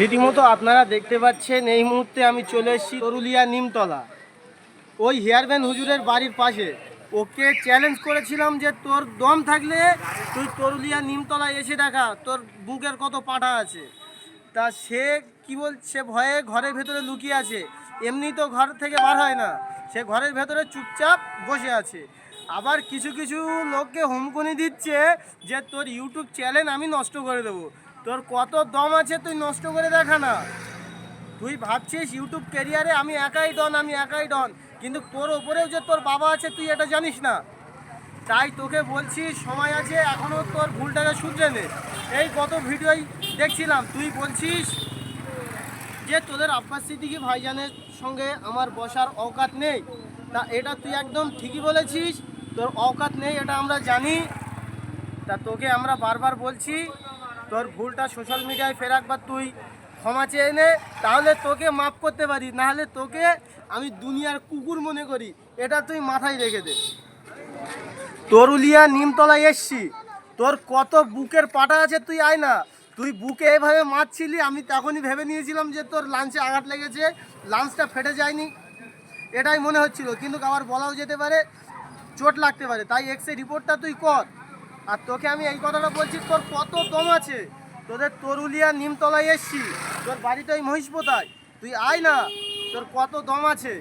রীতিমতো আপনারা দেখতে পাচ্ছেন, এই মুহূর্তে আমি চলে এসেছি তরুলিয়া নিমতলা। ওই হেয়ার ব্যান্ড হুজুরের বাড়ির পাশে। ওকে চ্যালেঞ্জ করেছিলাম যে, তোর দম থাকলে তুই তরুলিয়া নিমতলায় এসে দেখা, তোর বুকের কত পাটা আছে? তা সে কি বলছে ভয়ে ঘরের ভেতরে লুকিয়ে আছে। এমনি তো ঘর থেকে বার হয় না। সে ঘরের ভেতরে চুপচাপ বসে আছে। আবার কিছু কিছু লোককে হুমকুনি দিচ্ছে যে, তোর ইউটিউব চ্যানেল আমি নষ্ট করে দেবো। তোর কত দম আছে তুই নষ্ট করে দেখা না। তুই ভাবছিস ইউটিউব ক্যারিয়ারে আমি একাই ডন, আমি একাই ডন, কিন্তু তোর ওপরেও যে তোর বাবা আছে তুই এটা জানিস না। তাই তোকে বলছি, সময় আছে এখনও তোর ভুলটাকে শুধরে নে। এই গত ভিডিওই দেখছিলাম, তুই বলছিস যে তোদের আব্বাস সিদ্দিকি ভাইজানের সঙ্গে আমার বসার অকাত নেই। তা এটা তুই একদম ঠিকই বলেছিস, তোর অকাত নেই, এটা আমরা জানি। তা তোকে আমরা বারবার বলছি তোর ভুলটা সোশ্যাল মিডিয়ায় ফের একবার তুই ক্ষমা চেয়ে নে, তাহলে তোকে মাফ করতে পারি, নাহলে তোকে আমি দুনিয়ার কুকুর মনে করি, এটা তুই মাথায় রেখে দে। তরুলিয়া নিমতলায় এসছি, তোর কত বুকের পাটা আছে তুই আয় না, তুই বুকে এভাবে মারছিলি, আমি তখনই ভেবে নিয়েছিলাম যে তোর লাঞ্চে আঘাত লেগেছে লাঞ্চটা ফেটে যায়নি। এটাই মনে হচ্ছিল, কিন্তু আবার বলাও যেতে পারে, চোট লাগতে পারে, তাই এক্স রিপোর্টটা তুই কর। আর তোকে আমি এই কথাটা বলছি, তোর কত দম আছে? তোদের তরুলিয়া নিমতলায় এসছি, তোর বাড়িতে ওই মহিষপোতায় তুই আয় না, তোর কত দম আছে?